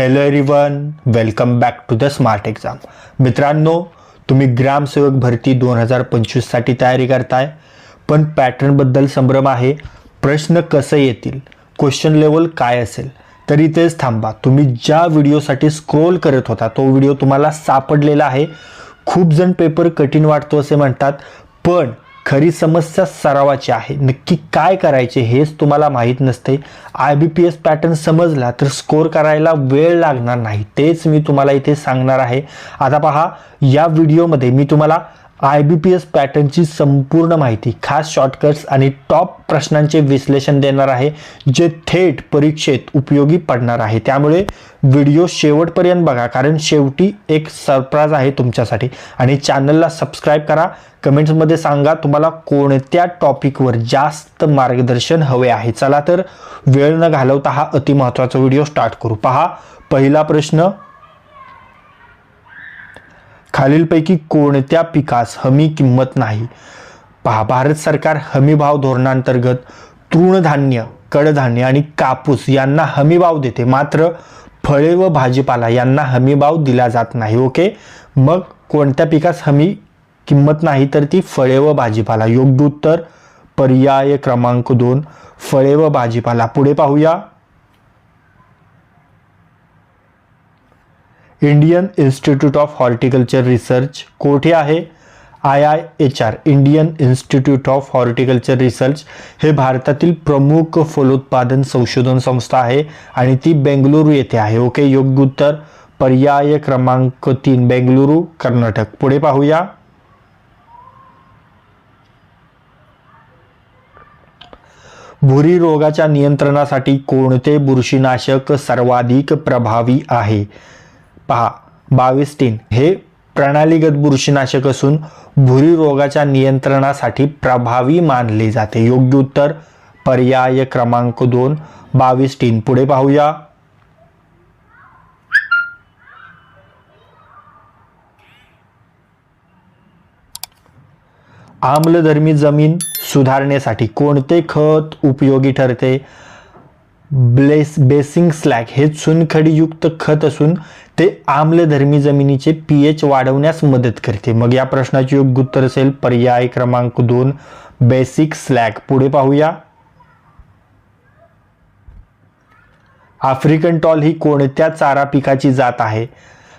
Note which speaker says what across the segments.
Speaker 1: Hello everyone welcome back to the smart exam मित्रांनो तुम्ही ग्रामसेवक भरती दोन हजार पंचवीससाठी तयारी करताय पण पॅटर्नबद्दल संभ्रम आहे. प्रश्न कसं येतील? क्वेश्चन लेवल काय असेल? तर इथेच थांबा. तुम्ही ज्या व्हिडिओसाठी स्क्रोल करत होता तो व्हिडिओ तुम्हाला सापडलेला आहे. खूप जण पेपर कठीण वाटतो असे म्हणतात पण खरी समस्या सरावाची आहे. नक्की काय करायचे हेच तुम्हाला माहीत नसते. I B P S pattern समजला तर स्कोर करायला वेळ लागणार नाही. तेच मी तुम्हाला इथे सांगणार आहे. आता पहा या व्हिडिओमध्ये मी तुम्हाला आय बी पी एस पॅटर्नची संपूर्ण माहिती खास शॉर्टकट्स आणि टॉप प्रश्नांचे विश्लेषण देणार आहे जे थेट परीक्षेत उपयोगी पडणार आहे. त्यामुळे व्हिडिओ शेवटपर्यंत बघा कारण शेवटी एक सरप्राईज आहे तुमच्यासाठी. आणि चॅनलला सबस्क्राईब करा. कमेंट्समध्ये सांगा तुम्हाला कोणत्या टॉपिकवर जास्त मार्गदर्शन हवे आहे. चला तर वेळ न घालवता हा अतिमहत्त्वाचा व्हिडिओ स्टार्ट करू. पहा पहिला प्रश्न खालीलपैकी कोणत्या पिकास हमी किंमत नाही? पहा भारत सरकार हमीभाव धोरणांतर्गत तृणधान्य कडधान्य आणि कापूस यांना हमीभाव देते. मात्र फळे व भाजीपाला यांना हमीभाव दिला जात नाही ओके? मग कोणत्या पिकास हमी किंमत नाही? तर ती फळे व भाजीपाला. योग्य उत्तर पर्याय क्रमांक दोन. फळे व भाजीपाला. पुढे पाहूया. Indian Institute of Horticulture Research कोठे आहे? I I H R Indian Institute of Horticulture Research हे भारतातील प्रमुख फलोत्पादन संशोधन संस्था आहे आणि ती बेंगलुरू येथे आहे. ओके योग्य उत्तर? पर्याय क्रमांक तीन बेंगलुरू कर्नाटक. पुढे पाहूया. भुरी रोगाच्या नियंत्रणासाठी कोणते बुरशीनाशक सर्वाधिक प्रभावी आहे? पहा बावीस हे प्रणालीगत बुरशीनाशक असून भुरी रोगाच्या नियंत्रणासाठी प्रभावी मानले जाते. योग्य उत्तर पर्याय क्रमांक दोन. बावीस टीन पुढे पाहूया. आम्लधर्मी जमीन सुधारण्यासाठी कोणते खत उपयोगी ठरते? ब्लेस बेसिंग स्लॅग हे चुनखडीयुक्त खत असून ते आम्लधर्मी जमिनीचे पी एच वाढवण्यास मदत करते. मग या प्रश्नाचे योग्य उत्तर असेल पर्याय क्रमांक दोन बेसिक स्लॅग पुढे पाहूया. आफ्रिकन टॉल ही कोणत्या चारा पिकाची जात आहे?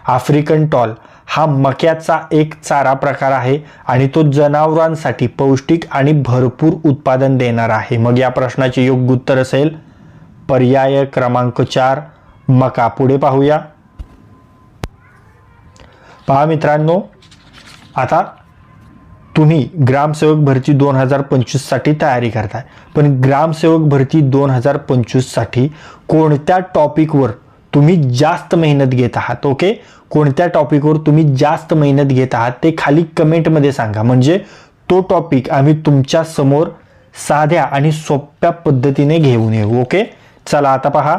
Speaker 1: आफ्रिकन टॉल हा मक्याचा एक चारा प्रकार आहे आणि तो जनावरांसाठी पौष्टिक आणि भरपूर उत्पादन देणार आहे. मग या प्रश्नाचे योग्य उत्तर असेल पर्याय क्रमांक चार मका पुढे पाहूया. पहा मित्रांनो आता तुम्ही ग्रामसेवक भरती दोन हजार पंचवीससाठी तयारी करताय. पण ग्रामसेवक भरती दोन हजार पंचवीससाठी कोणत्या टॉपिकवर तुम्ही जास्त मेहनत घेत आहात ओके? कोणत्या टॉपिकवर तुम्ही जास्त मेहनत घेत आहात ते खाली कमेंटमध्ये सांगा. म्हणजे तो टॉपिक आम्ही तुमच्यासमोर साध्या आणि सोप्या पद्धतीने घेऊन येऊ ओके? चला आता पहा.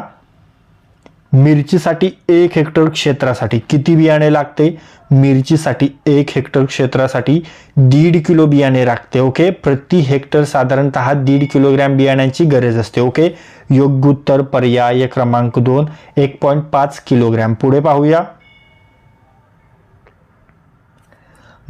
Speaker 1: मिरचीसाठी एक हेक्टर क्षेत्रासाठी किती बियाणे लागते? मिरचीसाठी एक हेक्टर क्षेत्रासाठी दीड किलो बियाणे लागते ओके? प्रति हेक्टर साधारणतः दीड किलोग्रॅम बियाण्यांची गरज असते ओके? योग्य उत्तर पर्याय क्रमांक दोन एक पॉईंट पाच किलोग्रॅम. पुढे पाहूया.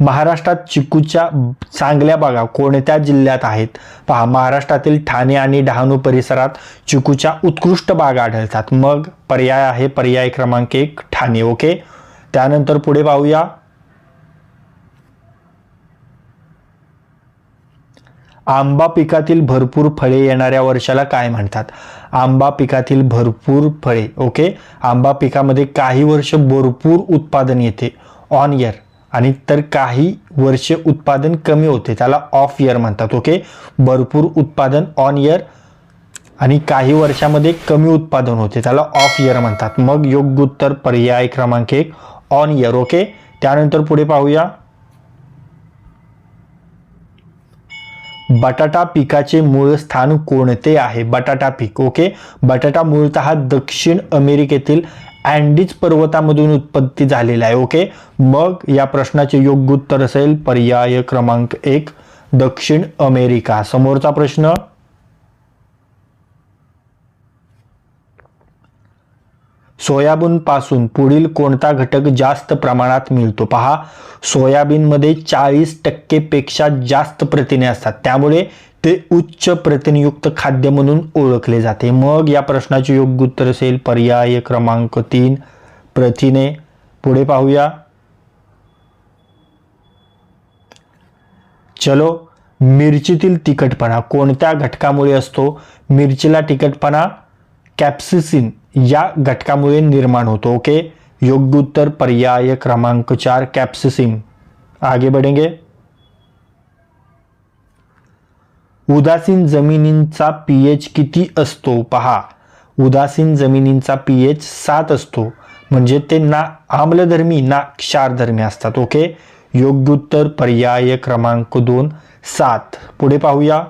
Speaker 1: महाराष्ट्रात चिकूच्या चांगल्या बागा कोणत्या जिल्ह्यात आहेत? पहा महाराष्ट्रातील ठाणे आणि डहाणू परिसरात चिकूच्या उत्कृष्ट बागा आढळतात. मग पर्याय आहे पर्याय क्रमांक एक ठाणे. ओके? त्यानंतर पुढे पाहूया. आंबा पिकातील भरपूर फळे येणाऱ्या वर्षाला काय म्हणतात? आंबा पिकातील भरपूर फळे. ओके? आंबा पिकामध्ये काही वर्ष भरपूर उत्पादन येते. ऑन इयर आणि तर काही वर्ष उत्पादन कमी होते त्याला ऑफ इयर म्हणतात ओके भरपूर उत्पादन ऑन इयर आणि काही वर्षामध्ये कमी उत्पादन होते त्याला ऑफ इयर म्हणतात. मग योग्य उत्तर पर्याय क्रमांक एक ऑन इयर ओके त्यानंतर पुढे पाहूया. बटाटा पिकाचे मूळ स्थान कोणते आहे? बटाटा पीक ओके बटाटा मूळत दक्षिण अमेरिकेतील अँडीज पर्वतामधून उत्पत्ती झालेला आहे ओके? मग या प्रश्नाचे योग्य उत्तर असेल पर्याय क्रमांक एक दक्षिण अमेरिका. समोरचा प्रश्न? सोयाबीन पासून पुढील कोणता घटक जास्त प्रमाणात मिळतो? पहा सोयाबीनमध्ये चाळीस टक्केपेक्षा जास्त प्रथिने असतात. त्यामुळे ते उच्च प्रथिनयुक्त खाद्य म्हणून ओळखले जाते. मग या प्रश्नाचे योग्य उत्तर असेल पर्याय क्रमांक तीन. प्रथिने. पुढे पाहूया. चलो मिरचीतील तिखटपणा कोणत्या घटकामुळे असतो? मिरचीला तिखटपणा कॅप्सिसिन या घटकामुळे निर्माण होतो. ओके? योग्य उत्तर पर्याय क्रमांक चार कॅप्सिसिन. आगे बढ़ेंगे. उदासीन जमिनींचा पीएच किती असतो पहा. उदासीन जमिनींचा पीएच सात असतो. म्हणजे ते ना आम्लधर्मी ना क्षारधर्मी असतात. ओके योग्य उत्तर पर्याय क्रमांक दोन सात. पुढे पाहूया.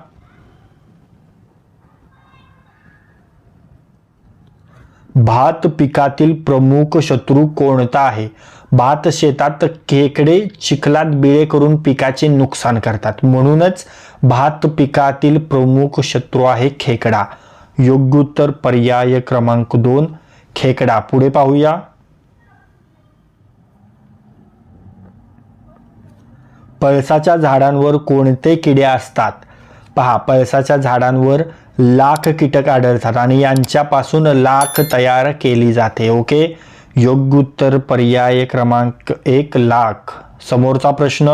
Speaker 1: भात पिकातील प्रमुख शत्रू कोणता आहे? भात शेतात खेकडे चिखलात बिळे करून पिकाचे नुकसान करतात. म्हणूनच भात पिकातील प्रमुख शत्रू आहे खेकडा. योग्य उत्तर पर्याय क्रमांक दोन खेकडा. पुढे पाहूया. पळसाच्या झाडांवर कोणते किडे असतात? पहा पळसाच्या झाडांवर लाख कीटक आढळतात आणि यांच्यापासून लाख तयार केली जाते. ओके? योग्य उत्तर पर्याय क्रमांक एक लाख. समोरचा प्रश्न?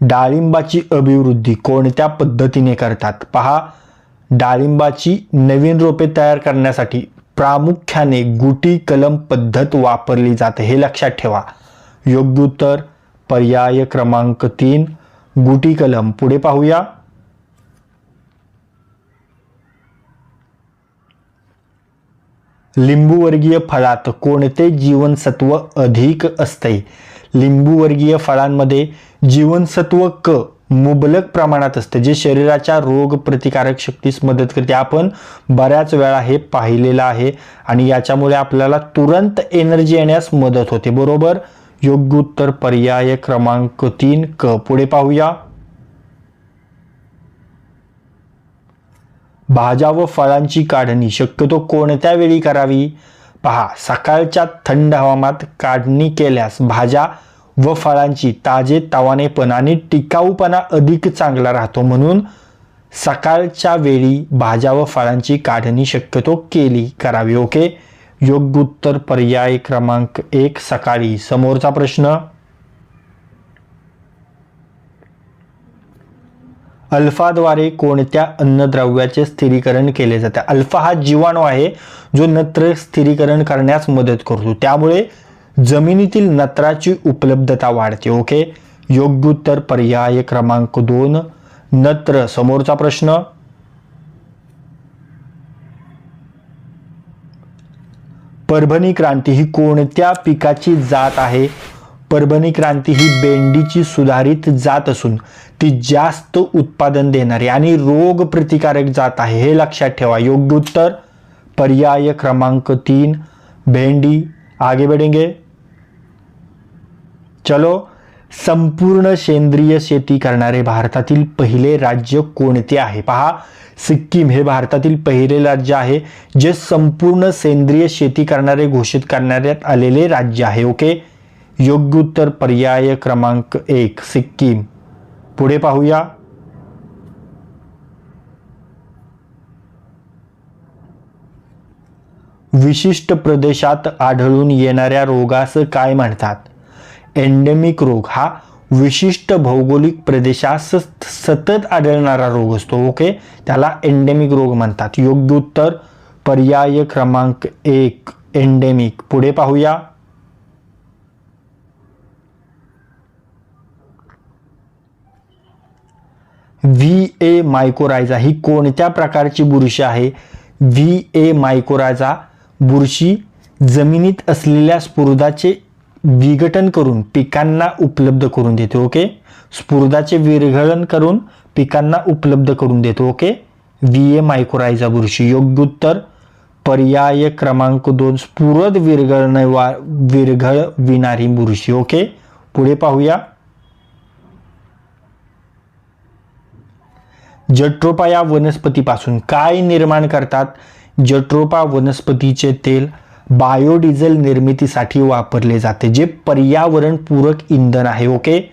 Speaker 1: डाळिंबाची अभिवृद्धी कोणत्या पद्धतीने करतात? पहा. डाळिंबाची नवीन रोपे तयार करण्यासाठी प्रामुख्याने गुटी कलम पद्धत वापरली जाते हे लक्षात ठेवा. योग्य उत्तर पर्याय क्रमांक तीन गुटी कलम. पुढे पाहूया. लिंबूवर्गीय फळात कोणते जीवनसत्व अधिक असते? लिंबूवर्गीय फळांमध्ये जीवनसत्व क मुबलक प्रमाणात असते जे शरीराच्या रोग प्रतिकारक शक्तीस मदत करते. आपण बऱ्याच वेळा हे पाहिलेलं आहे आणि याच्यामुळे आपल्याला तुरंत एनर्जी येण्यास मदत होते बरोबर? योग्य उत्तर पर्याय क्रमांक तीन क. पुढे पाहूया. भाज्या व फळांची काढणी. शक्यतो कोणत्या वेळी करावी? पहा सकाळच्या थंड हवामानात काढणी केल्यास भाज्या व फळांची ताजे तवानेपणा आणि टिकाऊपणा अधिक चांगला राहतो म्हणून सकाळच्या वेळी भाज्या व फळांची काढणी शक्यतो केली करावी ओके? योग्य उत्तर पर्याय क्रमांक एक सकाळी. समोरचा प्रश्न. अल्फाद्वारे कोणत्या अन्नद्रव्याचे स्थिरीकरण केले जाते? अल्फा हा जीवाणू आहे जो नत्र स्थिरीकरण करण्यास मदत करतो. त्यामुळे जमिनीतील नत्राची उपलब्धता वाढते ओके योग्य उत्तर पर्याय क्रमांक दोन नत्र. समोरचा प्रश्न. परभणी क्रांती ही कोणत्या पिकाची जात आहे? परभणी क्रांती ही बेंडीची सुधारित जात असून ती जास्त उत्पादन देणारी आणि रोग प्रतिकारक जात आहे. हे लक्षात ठेवा. योग्य उत्तर पर्याय क्रमांक तीन भेंडी. आगे बढ़ेंगे. चलो. संपूर्ण सेंद्रिय शेती करणारे भारतातील पहिले राज्य आहे? पहा, सिक्कीम हे भारतातील पहिले राज्य आहे, जे संपूर्ण सेंद्रिय शेती करणारे, घोषित आलेले राज्य आहे, ओके? योग्य उत्तर पर्याय क्रमांक एक, सिक्कीम. पुढे पाहूया. विशिष्ट प्रदेशात आढळून येणाऱ्या रोगास काय म्हणतात? एंडेमिक रोग हा विशिष्ट भौगोलिक प्रदेशात सतत आढळणारा रोग असतो ओके त्याला एंडेमिक रोग म्हणतात. योग्य उत्तर पर्याय क्रमांक एक एंडेमिक पुढे पाहूया. व्ही ए मायकोरायझा ही कोणत्या प्रकारची बुरशी आहे? व्ही ए मायकोरायझा बुरशी जमिनीत असलेल्या स्फुरदाचे विघटन करून पिकांना उपलब्ध करून देते ओके स्फुर्दाचे विरघळण करून पिकांना उपलब्ध करून देतो ओके व्ही ए मायकोरायझा बुरशी योग्य उत्तर. पर्याय क्रमांक दोन स्फुरद विरघळण वा विरघळ विणारी बुरशी ओके पुढे पाहूया. जट्रोपा या वनस्पतीपासून काय निर्माण करतात? जट्रोपा वनस्पतीचे तेल बायोडिझेल निर्मितीसाठी वापरले जाते जे पर्यावरणपूरक इंधन आहे ओके?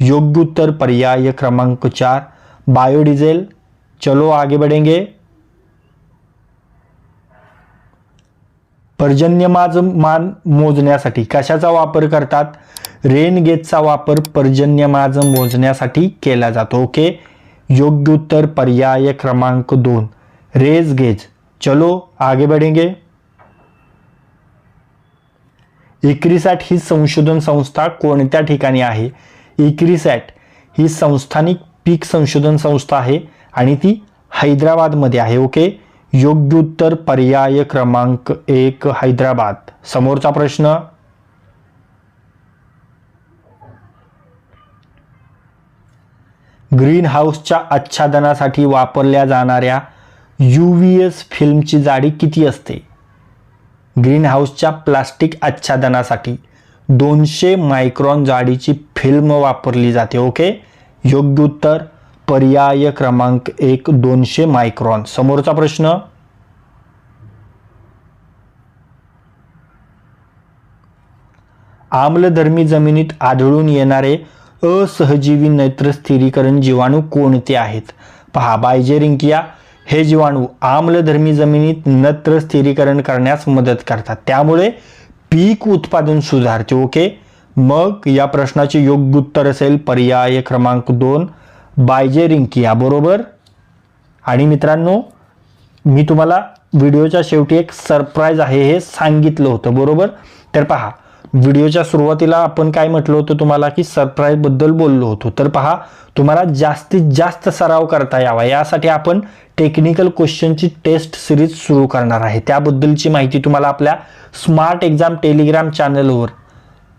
Speaker 1: योग्य उत्तर पर्याय क्रमांक चार बायोडिझेल. चलो आगे बढ़ेंगे. पर्जन्यमाजमान मोजण्यासाठी कशाचा वापर करतात? रेन गेजचा वापर पर्जन्यमाज मोजण्यासाठी केला जातो ओके? योग्य उत्तर पर्याय क्रमांक दोन रेज गेज. चलो आगे बढ़ेंगे. इक्रिसॅट ही संशोधन संस्था कोणत्या ठिकाणी आहे? इक्रिसॅट ही संस्थानिक पीक संशोधन संस्था आहे आणि ती हैदराबादमध्ये आहे ओके? योग्य उत्तर पर्याय क्रमांक एक हैदराबाद. समोरचा प्रश्न? ग्रीन हाऊसच्या आच्छादनासाठी वापरल्या जाणाऱ्या यू व्ही एस फिल्मची जाडी किती असते? ग्रीन हाऊसच्या प्लास्टिक आच्छादनासाठी दोनशे मायक्रॉन जाडीची फिल्म वापरली जाते ओके? योग्य उत्तर पर्याय क्रमांक एक दोनशे मायक्रॉन. समोरचा प्रश्न? आम्लधर्मी जमिनीत आढळून येणारे असहजीवी नैत्र स्थिरीकरण जीवाणू कोणते आहेत? पहा बायजेरिंकिया हे जीवाणू आम्लधर्मी जमिनीत नत्र स्थिरीकरण करण्यास मदत करतात. त्यामुळे पीक उत्पादन सुधारते ओके? मग या प्रश्नाचे योग्य उत्तर असेल पर्याय क्रमांक दोन बायजे रिंकिया बरोबर? आणि मित्रांनो मी तुम्हाला व्हिडिओच्या शेवटी एक सरप्राईज आहे हे सांगितलं होतं बरोबर? तर पहा व्हिडिओच्या सुरुवातीला आपण काय म्हटलं होतं तुम्हाला की सरप्राईजबद्दल बोललो होतो. तर पहा तुम्हाला जास्तीत जास्त सराव करता यावा. यासाठी आपण टेक्निकल क्वेश्चनची टेस्ट सिरीज सुरू करणार आहे. त्याबद्दलची माहिती तुम्हाला आपल्या स्मार्ट एक्झाम टेलिग्राम चॅनलवर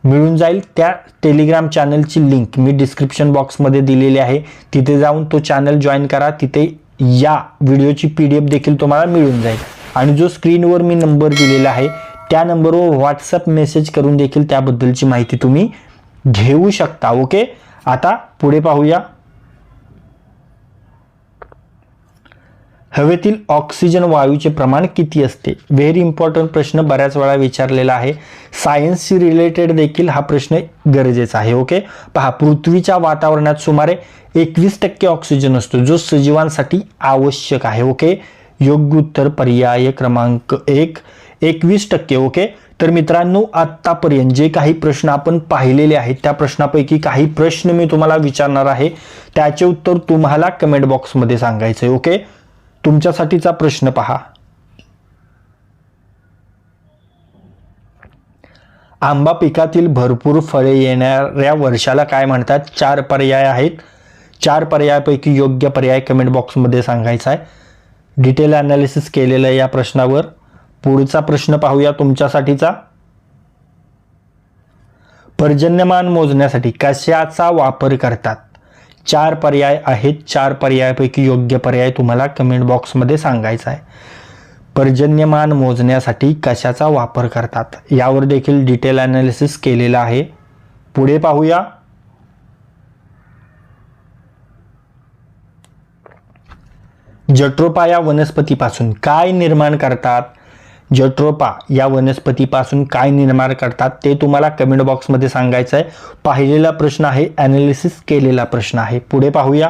Speaker 1: मिळून जाईल. त्या टेलिग्राम चॅनलची लिंक मी डिस्क्रिप्शन बॉक्समध्ये दिलेली आहे. तिथे जाऊन तो चॅनल जॉईन करा. तिथे या व्हिडिओची पी डी एफ देखील तुम्हाला मिळून जाईल. आणि जो स्क्रीनवर मी नंबर दिलेला आहे त्या नंबरवर व्हॉट्सअप मेसेज करून देखील त्याबद्दलची माहिती तुम्ही घेऊ शकता ओके आता पुढे पाहूया. हवेतील ऑक्सिजन वायूचे प्रमाण किती असते? व्हेरी इम्पॉर्टंट प्रश्न बऱ्याच वेळा विचारलेला आहे. सायन्सशी रिलेटेड देखील हा प्रश्न गरजेचा आहे ओके पहा पृथ्वीच्या वातावरणात सुमारे एकवीस टक्के ऑक्सिजन असतो जो सजीवांसाठी आवश्यक आहे ओके योग्य उत्तर पर्याय क्रमांक एक. एकवीस टक्के ओके? तर मित्रांनो आत्तापर्यंत जे काही प्रश्न आपण पाहिलेले आहेत त्या प्रश्नापैकी काही प्रश्न मी तुम्हाला विचारणार आहे. त्याचे उत्तर तुम्हाला कमेंट बॉक्समध्ये सांगायचं आहे ओके? तुमच्यासाठीचा प्रश्न पहा. आंबा पिकातील भरपूर फळे येणाऱ्या वर्षाला काय म्हणतात? चार पर्याय आहेत. चार पर्यायापैकी योग्य पर्याय कमेंट बॉक्समध्ये सांगायचा आहे. डिटेल अनालिसिस केलेलं आहे या प्रश्नावर. पुढचा प्रश्न पाहूया तुमच्यासाठीचा. पर्जन्यमान मोजण्यासाठी कशाचा वापर करतात? चार पर्याय आहेत. चार पर्यायापैकी योग्य पर्याय तुम्हाला कमेंट बॉक्समध्ये सांगायचा आहे. पर्जन्यमान मोजण्यासाठी कशाचा वापर करतात? यावर देखील डिटेल अनालिसिस केलेलं आहे. पुढे पाहूया. जट्रोपा या वनस्पतीपासून काय निर्माण करतात? जट्रोपा या वनस्पतीपासून काय निर्माण करतात ते तुम्हाला कमेंट बॉक्समध्ये सांगायचं आहे पाहिलेला प्रश्न आहे ॲनालिसिस केलेला प्रश्न आहे. पुढे पाहूया.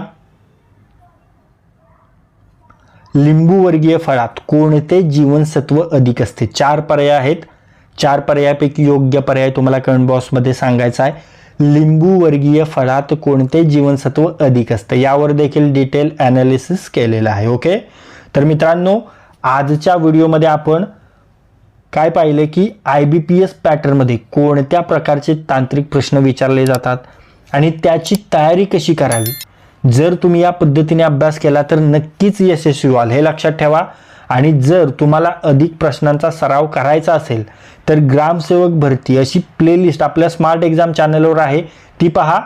Speaker 1: लिंबूवर्गीय फळात कोणते जीवनसत्व अधिक असते? चार पर्याय आहेत. चार पर्यायापैकी योग्य पर्याय तुम्हाला कमेंट बॉक्समध्ये सांगायचा आहे लिंबूवर्गीय फळात कोणते जीवनसत्व अधिक असतं? यावर देखील डिटेल ॲनालिसिस केलेलं आहे ओके तर मित्रांनो आजच्या व्हिडिओमध्ये आपण काय पाहिले की आय बी पी एस पॅटर्नमध्ये कोणत्या प्रकारचे तांत्रिक प्रश्न विचारले जातात आणि त्याची तयारी कशी करावी? जर तुम्ही या पद्धतीने अभ्यास केला तर नक्कीच यशस्वी व्हाल हे लक्षात ठेवा. आणि जर तुम्हाला अधिक प्रश्नांचा सराव करायचा असेल तर ग्रामसेवक भरती अशी प्लेलिस्ट आपल्या स्मार्ट एक्झाम चॅनलवर आहे. ती पहा.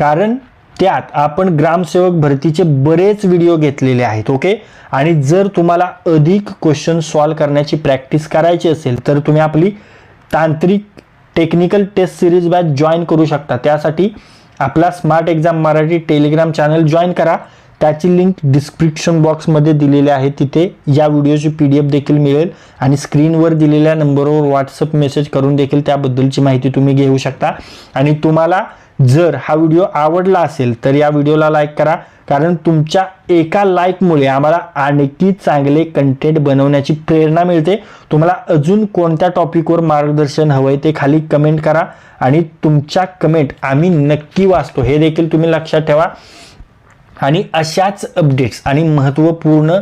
Speaker 1: कारण त्यात आपण ग्रामसेवक भरतीचे बरेच व्हिडिओ घेतलेले आहेत ओके आणि जर तुम्हाला अधिक क्वेश्चन सॉल्व करण्याची प्रॅक्टिस करायची असेल तर तुम्ही आपली तांत्रिक technical test series batch join करू शकता. त्यासाठी आपला smart exam Marathi Telegram channel join करा. त्याची लिंक डिस्क्रिप्शन बॉक्समध्ये दिलेली आहे. तिथे या व्हिडिओची पी डी एफ देखील मिळेल आणि स्क्रीनवर दिलेल्या नंबरवर व्हॉट्सअप मेसेज करून देखील त्याबद्दलची माहिती तुम्ही घेऊ शकता. आणि तुम्हाला जर हा व्हिडिओ आवडला असेल तर या व्हिडिओला लाईक करा. कारण तुमच्या एका लाईकमुळे आम्हाला आणखी चांगले कंटेंट बनवण्याची प्रेरणा मिळते. तुम्हाला अजून कोणत्या टॉपिकवर मार्गदर्शन हवं आहे ते खाली कमेंट करा. आणि तुमच्या कमेंट आम्ही नक्की वाचतो. हे देखील तुम्ही लक्षात ठेवा. आणि अशाच अपडेट्स आणि महत्त्वपूर्ण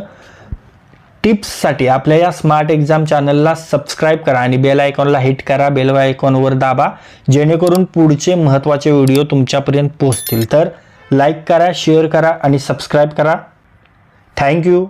Speaker 1: टिप्ससाठी आपल्या या स्मार्ट एक्झाम चॅनलला सबस्क्राईब करा आणि बेल आयकॉनला हिट करा. बेल आयकॉनवर दाबा जेणेकरून पुढचे महत्त्वाचे व्हिडिओ तुमच्यापर्यंत पोहोचतील. तर लाईक करा शेअर करा आणि सबस्क्राईब करा. थँक्यू